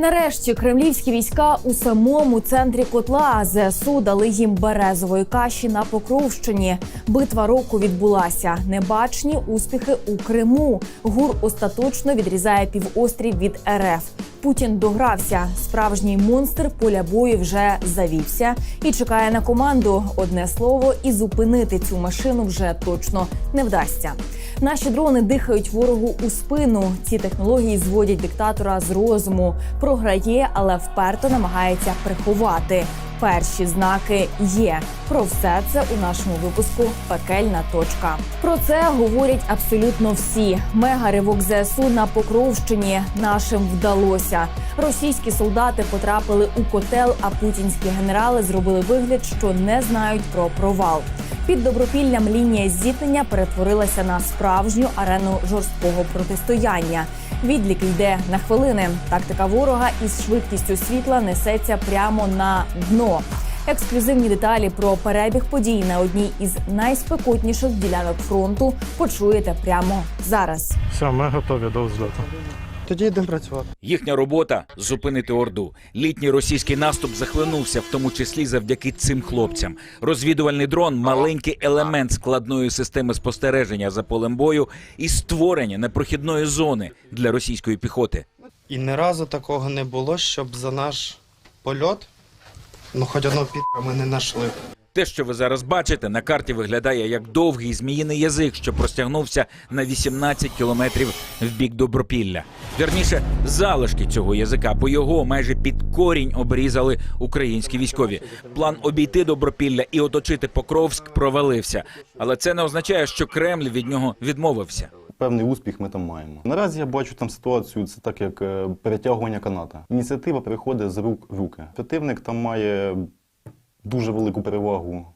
Нарешті кремлівські війська у самому центрі котла ЗСУ дали їм березової каші на Покровщині. Битва року відбулася. Небачні успіхи у Криму. ГУР остаточно відрізає півострів від РФ. Путін догрався. Справжній монстр поля бою вже завівся і чекає на команду. Одне слово, і зупинити цю машину вже точно не вдасться. Наші дрони дихають ворогу у спину. Ці технології зводять диктатора з розуму. Програє, але вперто намагається приховати. Перші знаки є. Про все це у нашому випуску Пекельна точка. Про це говорять абсолютно всі. Мега ривок ЗСУ на Покровщині нашим вдалося. Російські солдати потрапили у котел, а путінські генерали зробили вигляд, що не знають про провал. Під добропіллям лінія зіткнення перетворилася на справжню арену жорсткого протистояння. Відлік йде на хвилини. Тактика ворога із швидкістю світла несеться прямо на дно. Ексклюзивні деталі про перебіг подій на одній із найспекотніших ділянок фронту почуєте прямо зараз. Все, ми готові до взльоту. Тоді йдемо працювати. Їхня робота зупинити орду. Літній російський наступ захлинувся, в тому числі завдяки цим хлопцям. Розвідувальний дрон маленький елемент складної системи спостереження за полем бою і створення непрохідної зони для російської піхоти. І ні разу такого не було, щоб за наш польот, ну хоч одного підка ми не знайшли. Те, що ви зараз бачите, на карті виглядає як довгий зміїний язик, що простягнувся на 18 кілометрів в бік Добропілля. Вірніше, залишки цього язика, бо його майже під корінь обрізали українські військові. План обійти Добропілля і оточити Покровськ провалився. Але це не означає, що Кремль від нього відмовився. Певний успіх ми там маємо. Наразі я бачу там ситуацію, це так як е, перетягування каната. Ініціатива переходить з рук в руки. Противник там має дуже велику перевагу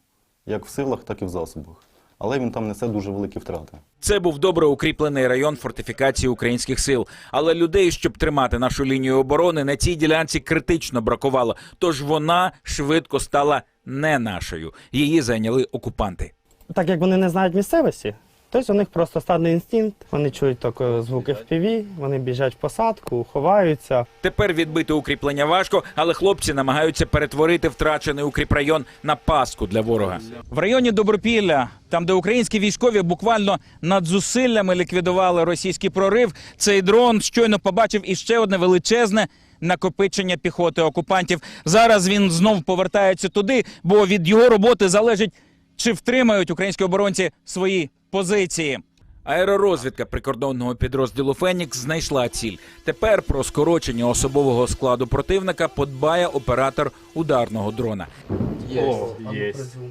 як в силах, так і в засобах. Але він там несе дуже великі втрати. Це був добре укріплений район фортифікації українських сил. Але людей, щоб тримати нашу лінію оборони, на цій ділянці критично бракувало. Тож вона швидко стала не нашою. Її зайняли окупанти. Так як вони не знають місцевості, тобто у них просто стадний інстинкт, вони чують тільки звуки FPV, вони біжать в посадку, ховаються. Тепер відбити укріплення важко, але хлопці намагаються перетворити втрачений укріпрайон на пастку для ворога. В районі Добропілля, там де українські військові буквально над зусиллями ліквідували російський прорив, цей дрон щойно побачив іще одне величезне. Накопичення піхоти окупантів зараз він знов повертається туди, бо від його роботи залежить, чи втримають українські оборонці свої позиції. Аеророзвідка прикордонного підрозділу Фенікс знайшла ціль. Тепер про скорочення особового складу противника подбає оператор ударного дрона.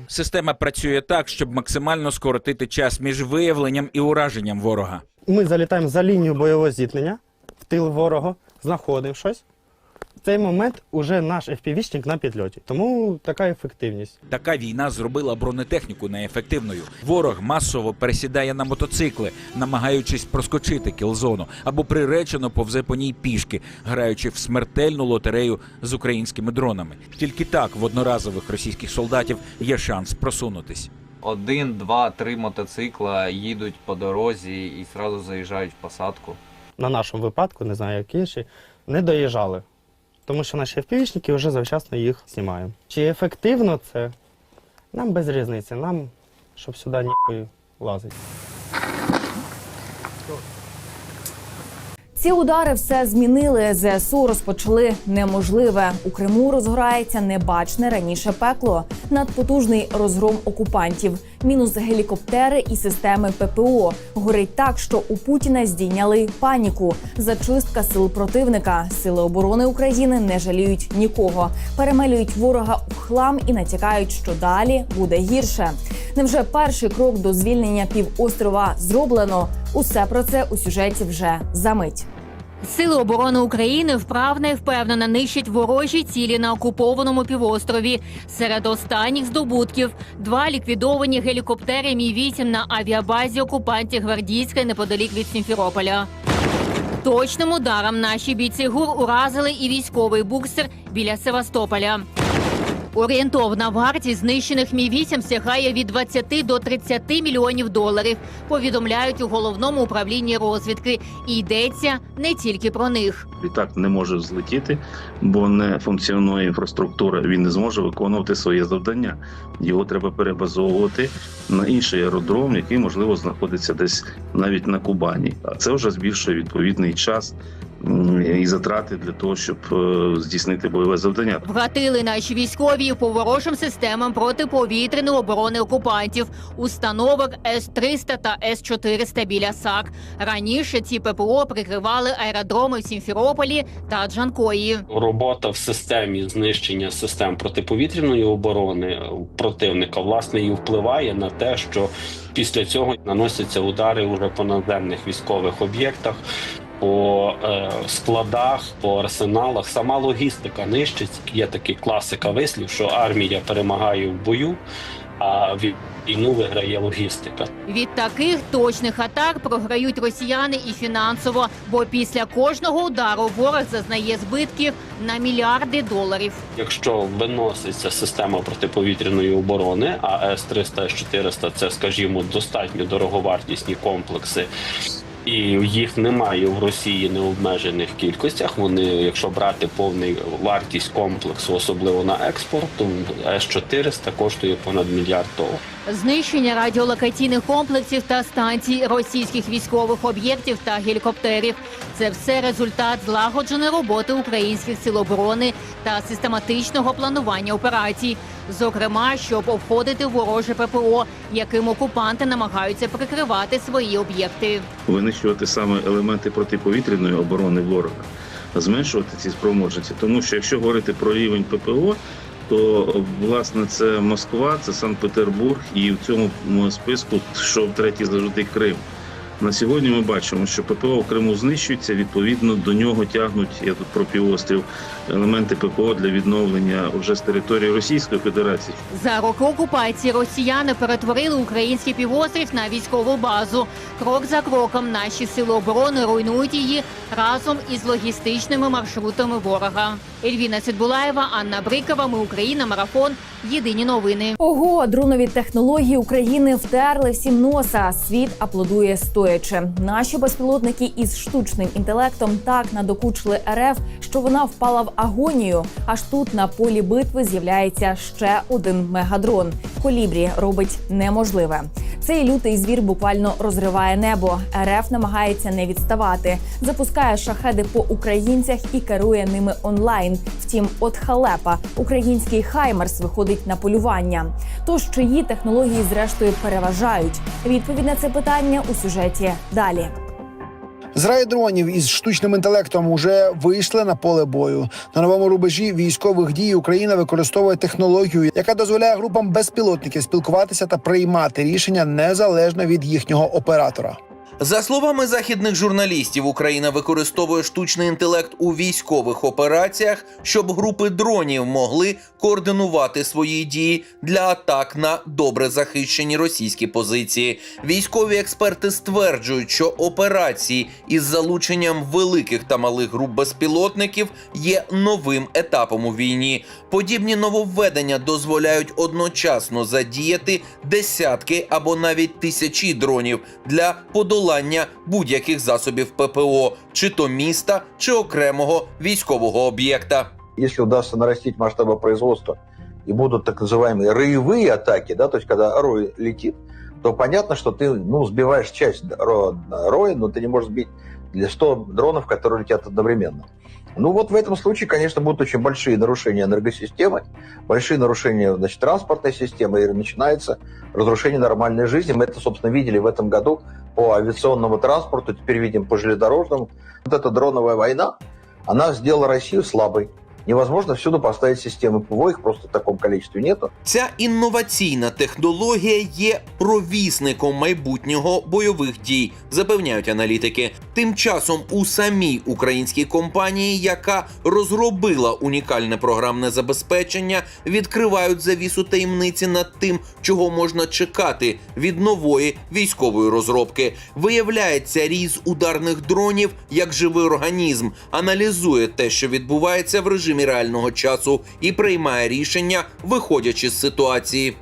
Система працює так, щоб максимально скоротити час між виявленням і ураженням ворога. Ми залітаємо за лінію бойового зіткнення, в тил ворога, знаходимо щось. В цей момент уже наш FPV-шник на підльоті. Тому така ефективність. Така війна зробила бронетехніку неефективною. Ворог масово пересідає на мотоцикли, намагаючись проскочити кілзону, або приречено повзе по ній пішки, граючи в смертельну лотерею з українськими дронами. Тільки так в одноразових російських солдатів є шанс просунутись. Один, два, три мотоцикла їдуть по дорозі і одразу заїжджають в посадку. На нашому випадку, не знаю, як інші, не доїжджали. Тому що наші FPV-шники вже завчасно їх знімаємо. Чи ефективно це? Нам без різниці. Нам, щоб сюди ніхуй лазить. Ці удари все змінили. ЗСУ розпочали неможливе. У Криму розгорається небачне раніше пекло. Надпотужний розгром окупантів, мінус гелікоптери і системи ППО. Горить так, що у Путіна здійняли паніку. Зачистка сил противника. Сили оборони України не жаліють нікого. Перемелюють ворога у хлам і натякають, що далі буде гірше. Невже перший крок до звільнення півострова зроблено? Усе про це у сюжеті вже за мить. Сили оборони України вправно і впевнено нищать ворожі цілі на окупованому півострові. Серед останніх здобутків два ліквідовані гелікоптери Мі 8 на авіабазі окупантів Гвардійська неподалік від Сімферополя. Точним ударом наші бійці ГУР уразили і військовий буксер біля Севастополя. Орієнтовна вартість знищених мі 8 сягає від 20 до 30 мільйонів доларів. Повідомляють у головному управлінні розвідки. І йдеться не тільки про них. Літак не може злетіти, бо не функціонує інфраструктура. Він не зможе виконувати своє завдання. Його треба перебазовувати на інший аеродром, який можливо знаходиться десь навіть на Кубані. А це вже збільшує відповідний час і затрати для того, щоб е, здійснити бойове завдання. Вгатили наші військові по ворожим системам протиповітряної оборони окупантів, установок С-300 та С-400 біля САК. Раніше ці ППО прикривали аеродроми в Сімферополі та Джанкої. робота в системі знищення систем протиповітряної оборони противника власне і впливає на те, що після цього наносяться удари уже по наземних військових об'єктах. По е, складах, по арсеналах, сама логістика нищить. Є такий класика вислів, що армія перемагає в бою, а ві- війну виграє логістика. Від таких точних атак програють росіяни і фінансово, бо після кожного удару ворог зазнає збитків на мільярди доларів. Якщо виноситься система протиповітряної оборони, а С-300, С-400 – це, скажімо, достатньо дороговартісні комплекси, і їх немає в Росії необмежених кількостях. Вони, якщо брати повний вартість комплексу, особливо на експорт, то С-400 коштує понад мільярд доларів. Знищення радіолокаційних комплексів та станцій російських військових об'єктів та гелікоптерів це все результат злагодженої роботи українських сил оборони та систематичного планування операцій, зокрема, щоб обходити вороже ППО, яким окупанти намагаються прикривати свої об'єкти. винищувати саме елементи протиповітряної оборони ворога, зменшувати ці спроможності. Тому що якщо говорити про рівень ППО, то власне це Москва, це Санкт-Петербург, і в цьому списку йшов третій завжди Крим. На сьогодні ми бачимо, що ППО в Криму знищується. Відповідно до нього тягнуть я тут про півострів елементи ППО для відновлення вже з території Російської Федерації. За роки окупації росіяни перетворили український півострів на військову базу. Крок за кроком наші сили оборони руйнують її разом із логістичними маршрутами ворога. Ельвіна Сідбулаєва, Анна Брикова. Ми Україна. Марафон. Єдині новини. Ого, дронові технології України втерли всім носа. Світ аплодує стоячи. Наші безпілотники із штучним інтелектом так надокучили РФ, що вона впала в агонію. Аж тут на полі битви з'являється ще один мегадрон. Колібрі робить неможливе. Цей лютий звір буквально розриває небо. РФ намагається не відставати, запускає шахеди по українцях і керує ними онлайн. Втім, от халепа український Хаймерс виходить на полювання. Тож чиї технології зрештою переважають? Відповідь на це питання у сюжеті далі. Зраї дронів із штучним інтелектом уже вийшли на поле бою. На новому рубежі військових дій Україна використовує технологію, яка дозволяє групам безпілотників спілкуватися та приймати рішення незалежно від їхнього оператора. За словами західних журналістів, Україна використовує штучний інтелект у військових операціях, щоб групи дронів могли координувати свої дії для атак на добре захищені російські позиції. Військові експерти стверджують, що операції із залученням великих та малих груп безпілотників є новим етапом у війні. Подібні нововведення дозволяють одночасно задіяти десятки або навіть тисячі дронів для подолання будь-яких засобів ППО, чи то міста, чи окремого військового об'єкта. Если удастся нарастить масштабы производства и будут так называемые роевые атаки, да, то есть когда рой летит, то понятно, что ты ну, сбиваешь часть ро- роя, но ты не можешь сбить для 100 дронов, которые летят одновременно. Ну вот в этом случае, конечно, будут очень большие нарушения энергосистемы, большие нарушения значит, транспортной системы, и начинается разрушение нормальной жизни. Мы это, собственно, видели в этом году по авиационному транспорту, теперь видим по железнодорожному. Вот эта дроновая война, она сделала Россию слабой. Невозможно всюду поставить системы ПВО, их просто в таком количестве нету. Ця інноваційна технологія є провісником майбутнього бойових дій, запевняють аналітики. Тим часом у самій українській компанії, яка розробила унікальне програмне забезпечення, відкривають завісу таємниці над тим, чого можна чекати від нової військової розробки. Виявляється, різ ударних дронів як живий організм, аналізує те, що відбувається в режимі режимі реального часу і приймає рішення, виходячи з ситуації.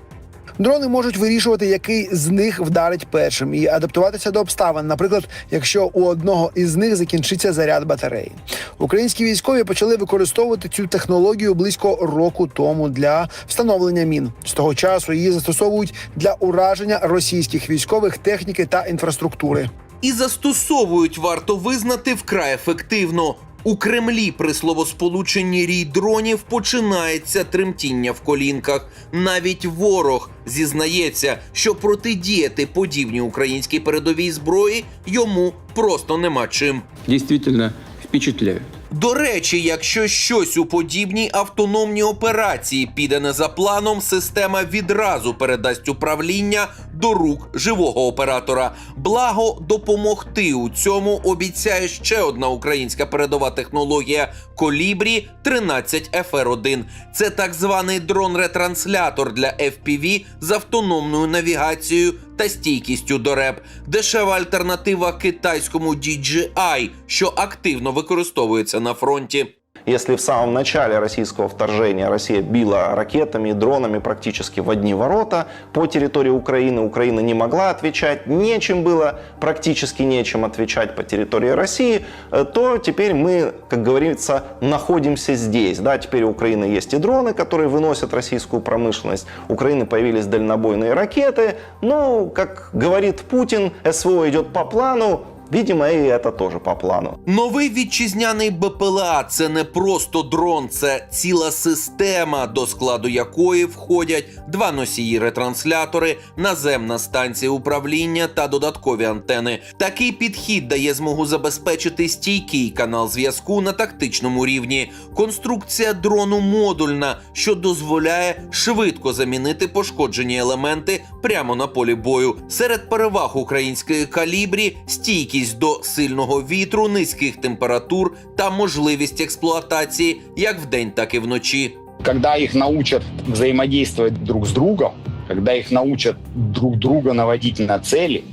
Дрони можуть вирішувати, який з них вдарить першим, і адаптуватися до обставин. Наприклад, якщо у одного із них закінчиться заряд батареї. Українські військові почали використовувати цю технологію близько року тому для встановлення мін. З того часу її застосовують для ураження російських військових техніки та інфраструктури. І застосовують варто визнати вкрай ефективно. У Кремлі при словосполученні рій дронів починається тремтіння в колінках. Навіть ворог зізнається, що протидіяти подібній українській передовій зброї йому просто нема чим. Дійсно впечатляют. До речі, якщо щось у подібній автономній операції піде не за планом, система відразу передасть управління до рук живого оператора. Благо допомогти у цьому обіцяє ще одна українська передова технологія Колібрі 13 FR1. Це так званий дрон-ретранслятор для FPV з автономною навігацією та стійкістю до РЕП. Дешева альтернатива китайському DJI, що активно використовується на фронті. Если в самом начале российского вторжения Россия била ракетами и дронами практически в одни ворота по территории Украины, Украина не могла отвечать, нечем было, практически нечем отвечать по территории России, э, то теперь мы, как говорится, находимся здесь. Да, теперь у Украины есть и дроны, которые выносят российскую промышленность, у Украины появились дальнобойные ракеты, ну, как говорит Путин, СВО идет по плану, Видимо, и это тоже по плану. Новий вітчизняний БПЛА це не просто дрон, це ціла система, до складу якої входять два носії ретранслятори, наземна станція управління та додаткові антени. Такий підхід дає змогу забезпечити стійкий канал зв'язку на тактичному рівні. Конструкція дрону модульна, що дозволяє швидко замінити пошкоджені елементи прямо на полі бою. Серед переваг української калібрі стійкість до сильного вітру, низьких температур та можливість експлуатації як вдень, так і вночі. Когда их научат взаимодействовать друг с другом, когда их научат друг друга наводить на цели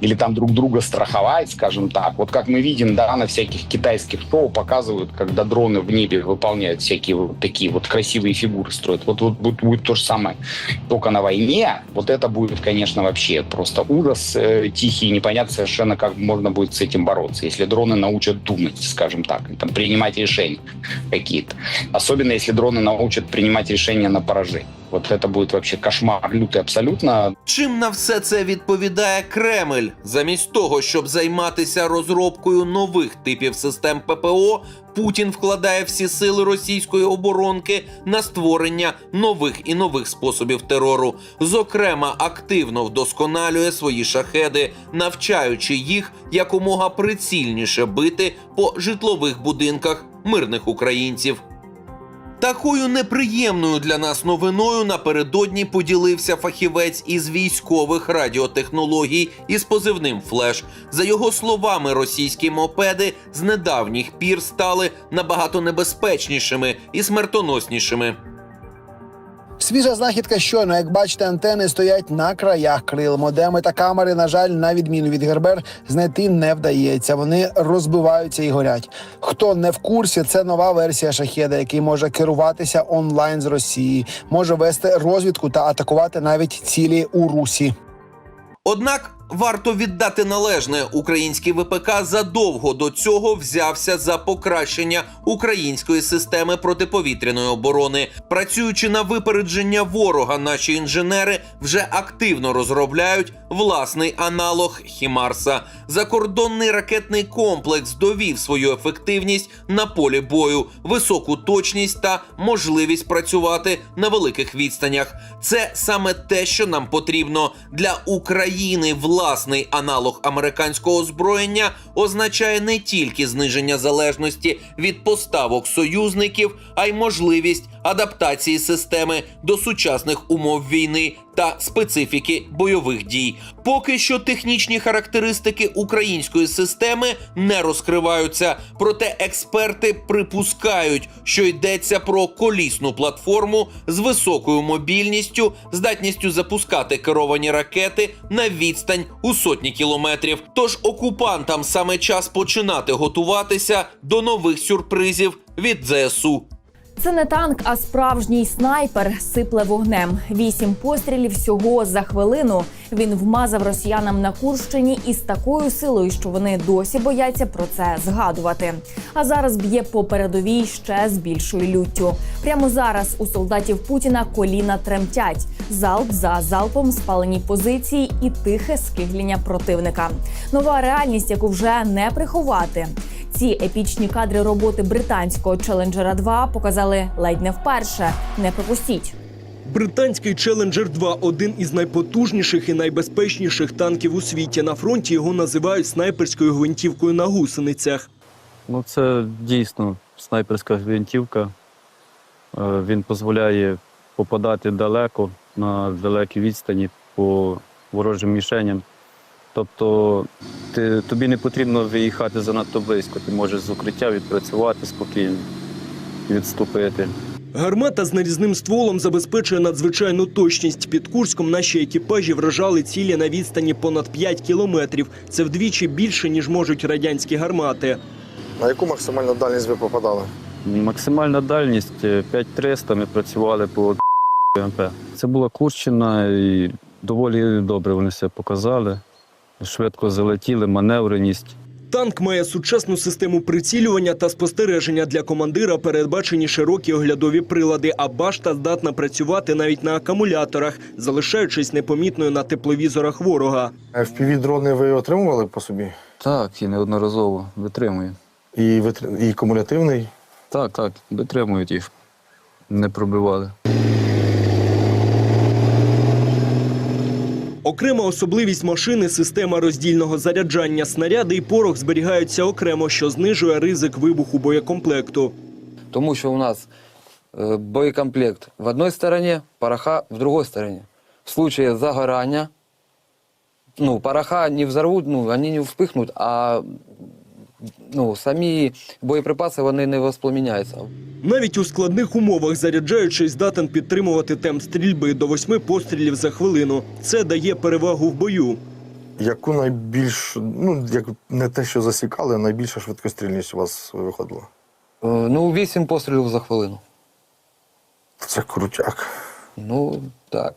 или там друг друга страховать, скажем так. Вот как мы видим, да, на всяких китайских шоу показывают, когда дроны в небе выполняют всякие вот такие вот красивые фигуры строят. Вот, вот будет, будет то же самое. Только на войне вот это будет, конечно, вообще просто ужас э, тихий, непонятно совершенно, как можно будет с этим бороться, если дроны научат думать, скажем так, там, принимать решения какие-то. Особенно если дроны научат принимать решения на поражение. Вот это будет вообще кошмар лютый абсолютно. Чим на все це відповідає Кремль? Замість того, щоб займатися розробкою нових типів систем ППО, Путін вкладає всі сили російської оборонки на створення нових і нових способів терору. Зокрема, активно вдосконалює свої шахеди, навчаючи їх якомога прицільніше бити по житлових будинках мирних українців. Такою неприємною для нас новиною напередодні поділився фахівець із військових радіотехнологій із позивним Флеш. За його словами, російські мопеди з недавніх пір стали набагато небезпечнішими і смертоноснішими. Свіжа знахідка щойно, як бачите, антени стоять на краях крил. Модеми та камери, на жаль, на відміну від Гербер, знайти не вдається. Вони розбиваються і горять. Хто не в курсі, це нова версія шахеда, який може керуватися онлайн з Росії, може вести розвідку та атакувати навіть цілі у Русі. Однак варто віддати належне, український ВПК задовго до цього взявся за покращення української системи протиповітряної оборони. Працюючи на випередження ворога, наші інженери вже активно розробляють власний аналог Хімарса. Закордонний ракетний комплекс довів свою ефективність на полі бою, високу точність та можливість працювати на великих відстанях. Це саме те, що нам потрібно для України. Власний аналог американського озброєння означає не тільки зниження залежності від поставок союзників, а й можливість адаптації системи до сучасних умов війни та специфіки бойових дій. Поки що технічні характеристики української системи не розкриваються, проте експерти припускають, що йдеться про колісну платформу з високою мобільністю, здатністю запускати керовані ракети на відстань у сотні кілометрів. Тож окупантам саме час починати готуватися до нових сюрпризів від ЗСУ. Це не танк, а справжній снайпер сипле вогнем. Вісім пострілів всього за хвилину. Він вмазав росіянам на Курщині із такою силою, що вони досі бояться про це згадувати. А зараз б'є по передовій ще з більшою люттю. Прямо зараз у солдатів Путіна коліна тремтять. Залп за залпом спалені позиції і тихе скигління противника. Нова реальність, яку вже не приховати. Ці епічні кадри роботи британського челенджера 2 показали ледь не вперше. Не пропустіть. Британський Challenger 2 – один із найпотужніших і найбезпечніших танків у світі. На фронті його називають снайперською гвинтівкою на гусеницях. Ну, це дійсно снайперська гвинтівка. Е, Він дозволяє попадати далеко на далекі відстані по ворожим мішеням. Тобто ти, тобі не потрібно виїхати занадто близько. Ти можеш з укриття відпрацювати спокійно, відступити. Гармата з нарізним стволом забезпечує надзвичайну точність. Під Курськом наші екіпажі вражали цілі на відстані понад 5 кілометрів. Це вдвічі більше, ніж можуть радянські гармати. На яку максимальну дальність ви попадали? Максимальна дальність е, 5300, ми працювали по МП. Це була Курщина і доволі добре вони себе показали. Швидко залетіли, маневреність. Танк має сучасну систему прицілювання та спостереження для командира. Передбачені широкі оглядові прилади, а башта здатна працювати навіть на акумуляторах, залишаючись непомітною на тепловізорах ворога. fpv дрони ви отримували по собі? Так, і неодноразово витримує. І, витр- і кумулятивний? Так, так, витримують їх. Не пробивали. Окрема особливість машини система роздільного заряджання. Снаряди і порох зберігаються окремо, що знижує ризик вибуху боєкомплекту. Тому що у нас е, боєкомплект в одній стороні, пороха в другій стороні. В случае загорання, ну, пороха не взорвуть, ну, вони не вспихнуть, а ну, самі боєприпаси вони не воспламеняються. Навіть у складних умовах заряджаючий здатен підтримувати темп стрільби до восьми пострілів за хвилину. Це дає перевагу в бою. Яку найбільш, ну, як не те, що засікали, а найбільша швидкострільність у вас виходила? Е, Ну, вісім пострілів за хвилину. Це крутяк. Ну, так.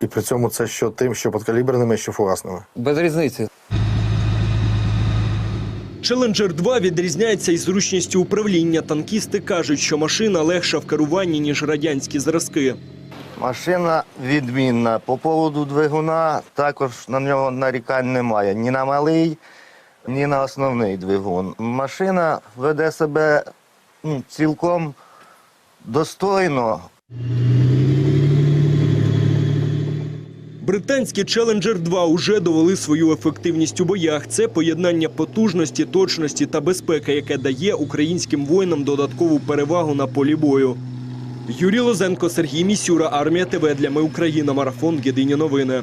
І при цьому це що тим, що подкаліберними, що фугасними. Без різниці. Challenger 2 відрізняється і зручністю управління. Танкісти кажуть, що машина легша в керуванні, ніж радянські зразки. Машина відмінна. По поводу двигуна також на нього нарікань немає. Ні на малий, ні на основний двигун. Машина веде себе ну, цілком достойно. Британські Challenger 2 уже довели свою ефективність у боях. Це поєднання потужності, точності та безпеки, яке дає українським воїнам додаткову перевагу на полі бою. Юрій Лозенко, Сергій Місюра, Армія ТВ для Ми Україна. Марафон. Єдині новини.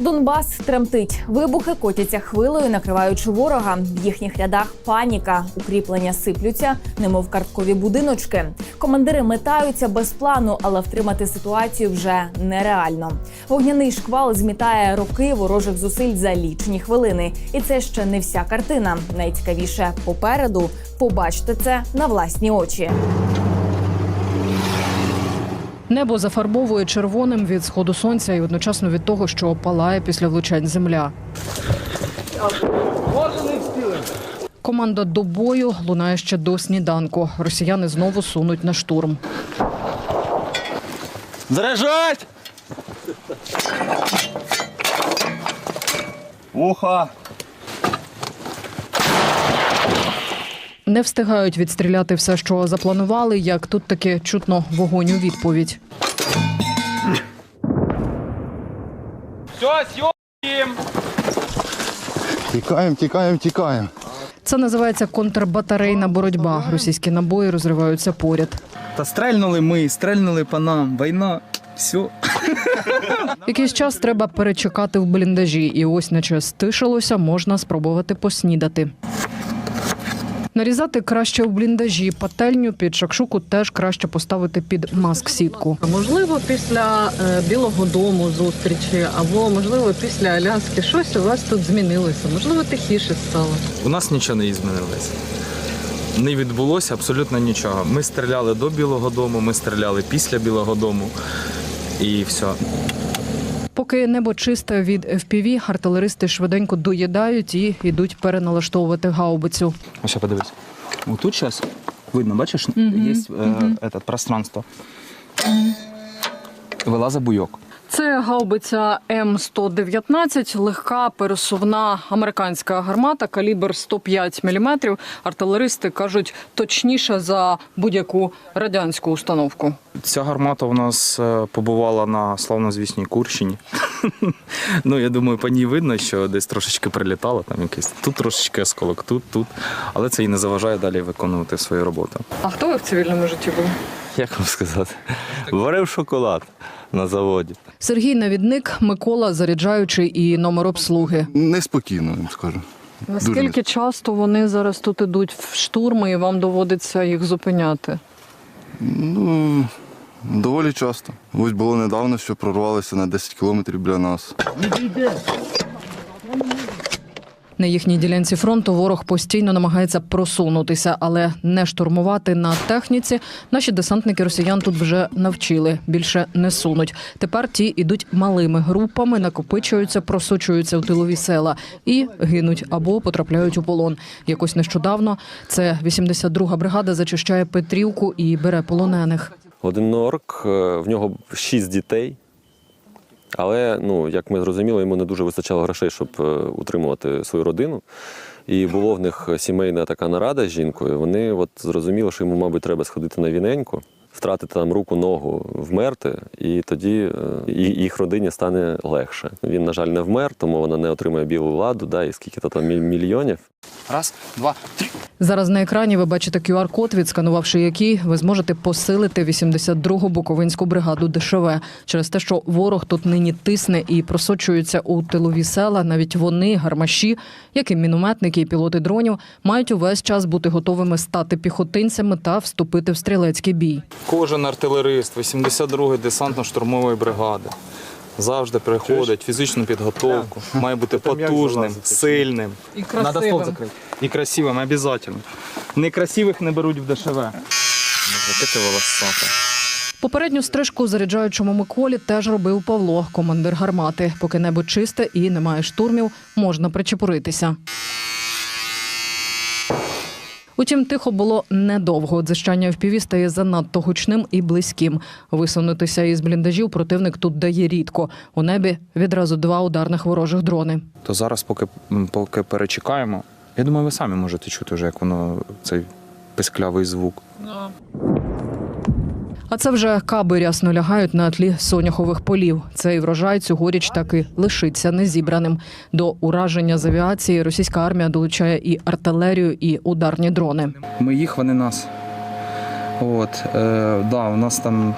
Донбас тремтить. Вибухи котяться хвилею, накриваючи ворога. В їхніх рядах паніка. Укріплення сиплються, немов карткові будиночки. Командири метаються без плану, але втримати ситуацію вже нереально. Вогняний шквал змітає роки ворожих зусиль за лічені хвилини. І це ще не вся картина. Найцікавіше попереду. Побачте це на власні очі. Небо зафарбовує червоним від сходу сонця і одночасно від того, що палає після влучань земля. Команда до бою лунає ще до сніданку. Росіяни знову сунуть на штурм. Заряжать! Ухо! Не встигають відстріляти все, що запланували, як тут таки чутно вогонь у відповідь. Все, сьомім! Тікаємо, тікаємо, тікаємо. Це називається контрбатарейна боротьба. Російські набої розриваються поряд. Та стрельнули ми, стрельнули по нам. Війна. Все. Якийсь час треба перечекати в бліндажі, і ось, наче стишилося, можна спробувати поснідати. Нарізати краще в бліндажі. Пательню під шакшуку теж краще поставити під маск-сітку. Можливо, після е, Білого дому зустрічі, або можливо після Аляски щось у вас тут змінилося. Можливо, тихіше стало. У нас нічого не змінилося. не відбулося абсолютно нічого. Ми стріляли до Білого Дому, ми стріляли після Білого Дому і все. Поки небо чисте від FPV, артилеристи швиденько доїдають і йдуть переналаштовувати гаубицю. Ось подивись. Тут зараз видно, бачиш, угу, є мгм. е, пространство. Вилазить буйок. Це гаубиця М119, легка пересувна американська гармата, калібр 105 мм. Артилеристи кажуть точніше за будь-яку радянську установку. Ця гармата у нас е, побувала на славнозвісній Курщині. ну, я думаю, по ній видно, що десь трошечки прилітало, там якийсь тут трошечки осколок, тут, тут. Але це і не заважає далі виконувати свою роботу. А хто ви в цивільному житті були? Як вам сказати? Варив шоколад на заводі. Сергій Навідник, Микола заряджаючий і номер обслуги. Неспокійно, я скажу. Дуже Наскільки часто вони зараз тут ідуть в штурми, і вам доводиться їх зупиняти? Ну, доволі часто. Ось було недавно, що прорвалися на 10 кілометрів біля нас. На їхній ділянці фронту ворог постійно намагається просунутися, але не штурмувати на техніці. Наші десантники росіян тут вже навчили. Більше не сунуть. Тепер ті ідуть малими групами, накопичуються, просочуються в тилові села і гинуть або потрапляють у полон. Якось нещодавно це 82-га бригада зачищає Петрівку і бере полонених. Один норк, е, в нього шість дітей. Але, ну, як ми зрозуміли, йому не дуже вистачало грошей, щоб е, утримувати свою родину. І було в них сімейна така нарада з жінкою. Вони от зрозуміли, що йому, мабуть, треба сходити на віненьку, втратити там руку, ногу, вмерти, і тоді е, їх родині стане легше. Він, на жаль, не вмер, тому вона не отримує білу владу, да, і скільки-то там мільйонів. Раз, два, три. Зараз на екрані ви бачите QR-код, відсканувавши який ви зможете посилити 82-гу Буковинську бригаду ДШВ. Через те, що ворог тут нині тисне і просочується у тилові села. Навіть вони, гармаші, як і мінометники і пілоти дронів, мають увесь час бути готовими стати піхотинцями та вступити в стрілецький бій. Кожен артилерист 82-ї десантно-штурмової бригади завжди приходить фізичну підготовку, має бути потужним, сильним. І Надо стол закрити. І красивим, обов'язково. Некрасивих не беруть в ДШВ. Яке ти волосата. Попередню стрижку заряджаючому Миколі теж робив Павло, командир гармати. Поки небо чисте і немає штурмів, можна причепуритися. Утім, тихо було недовго. Дзищання в піві стає занадто гучним і близьким. Висунутися із бліндажів противник тут дає рідко. У небі відразу два ударних ворожих дрони. То зараз, поки, поки перечекаємо, я думаю, ви самі можете чути вже, як воно цей писклявий звук. А це вже каби рясно лягають на тлі соняхових полів. Цей врожай цьогоріч таки лишиться незібраним. До ураження з авіації російська армія долучає і артилерію, і ударні дрони. Ми їх, вони нас. От, е, да, у нас там.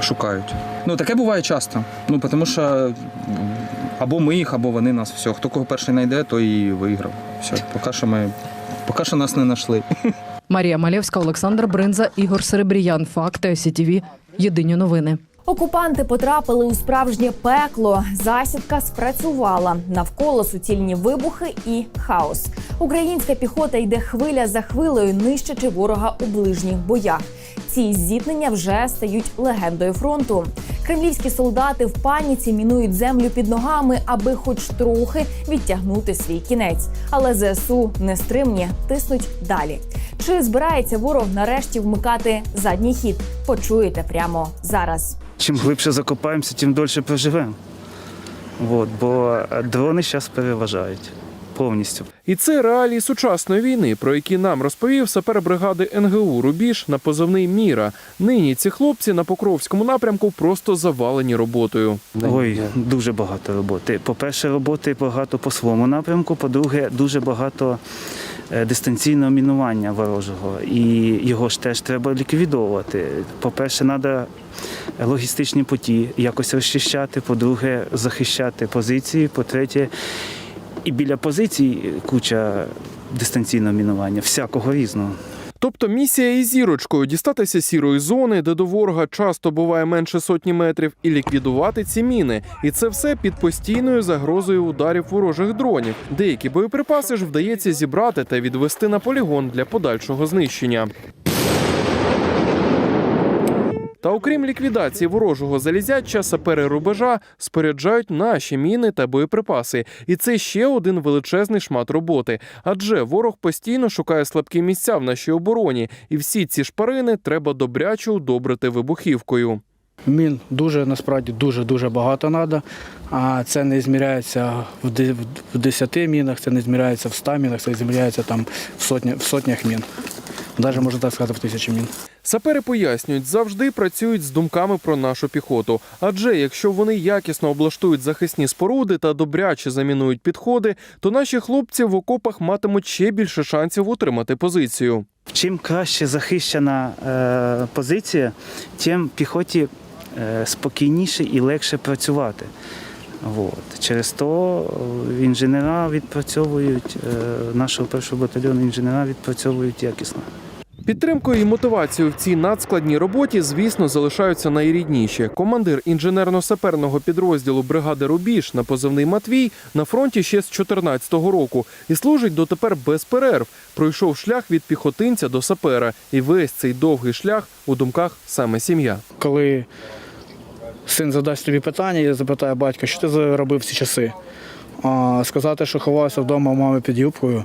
Шукають. Ну, таке буває часто. Ну, тому що або ми їх, або вони нас. Все. Хто кого перший знайде, той і виграв. Все, поки що ми. Поки що нас не знайшли. Марія Малєвська, Олександр Бринза, Ігор Серебріян. Факти СІТВ. Єдині новини. Окупанти потрапили у справжнє пекло. Засідка спрацювала навколо суцільні вибухи і хаос. Українська піхота йде хвиля за хвилею, нищачи ворога у ближніх боях. Ці зіткнення вже стають легендою фронту. Кремлівські солдати в паніці мінують землю під ногами, аби хоч трохи відтягнути свій кінець. Але ЗСУ нестримні тиснуть далі. Чи збирається ворог нарешті вмикати задній хід? Почуєте прямо зараз. Чим глибше закопаємося, тим дольше проживемо. От, бо дрони зараз переважають повністю. І це реалії сучасної війни, про які нам розповів сапер бригади НГУ Рубіж на позивний Міра. Нині ці хлопці на Покровському напрямку просто завалені роботою. Ой, дуже багато роботи. По-перше, роботи багато по своєму напрямку. По-друге, дуже багато е, дистанційного мінування ворожого. І його ж теж треба ліквідовувати. По-перше, треба логістичні путі якось розчищати. По-друге, захищати позиції. По-третє, і біля позицій куча дистанційного мінування, всякого різного. Тобто місія із зірочкою дістатися сірої зони, де до ворога часто буває менше сотні метрів, і ліквідувати ці міни. І це все під постійною загрозою ударів ворожих дронів. Деякі боєприпаси ж вдається зібрати та відвести на полігон для подальшого знищення. Та окрім ліквідації ворожого залізяча, сапери рубежа споряджають наші міни та боєприпаси. І це ще один величезний шмат роботи. Адже ворог постійно шукає слабкі місця в нашій обороні, і всі ці шпарини треба добряче удобрити вибухівкою. Мін дуже насправді дуже дуже багато треба. А це не зміряється в де- 10 мінах, це не зміряється в 100 мінах, це зміряється там в сотні в сотнях мін. Навіть можна так сказати, в тисячі мін. Сапери пояснюють, завжди працюють з думками про нашу піхоту. Адже якщо вони якісно облаштують захисні споруди та добряче замінують підходи, то наші хлопці в окопах матимуть ще більше шансів утримати позицію. Чим краще захищена е, позиція, тим піхоті е, спокійніше і легше працювати. От. Через то е, інженера відпрацьовують, е, нашого першого батальйону інженера відпрацьовують якісно. Підтримкою і мотивацією в цій надскладній роботі, звісно, залишаються найрідніші. Командир інженерно-саперного підрозділу бригади Рубіж на позивний Матвій на фронті ще з 14-го року і служить дотепер без перерв. Пройшов шлях від піхотинця до сапера, і весь цей довгий шлях у думках саме сім'я. Коли син задасть тобі питання, я запитаю батька, що ти заробив ці часи. А сказати, що ховався вдома у мами під юбкою,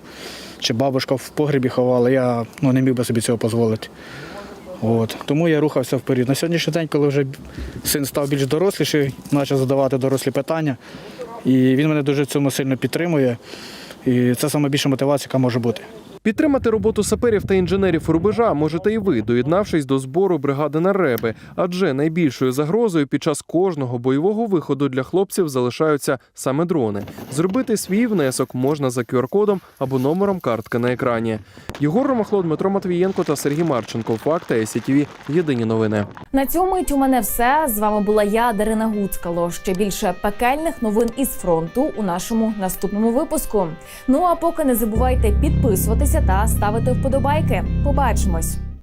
чи бабушка в погребі ховала, я ну, не міг би собі цього дозволити. От. Тому я рухався вперед. На сьогоднішній день, коли вже син став більш доросліший, почав задавати дорослі питання, і він мене дуже цьому сильно підтримує. І це найбільша мотивація, яка може бути. Підтримати роботу саперів та інженерів рубежа можете і ви, доєднавшись до збору бригади на реби. Адже найбільшою загрозою під час кожного бойового виходу для хлопців залишаються саме дрони. Зробити свій внесок можна за QR-кодом або номером картки на екрані. Єгор Ромахло, Дмитро Матвієнко та Сергій Марченко. Факти СІТВ. Єдині новини. На цьому у мене все. З вами була я, Дарина Гуцкало. Ще більше пекельних новин із фронту у нашому наступному випуску. Ну а поки не забувайте підписуватися та ставити вподобайки. Побачимось.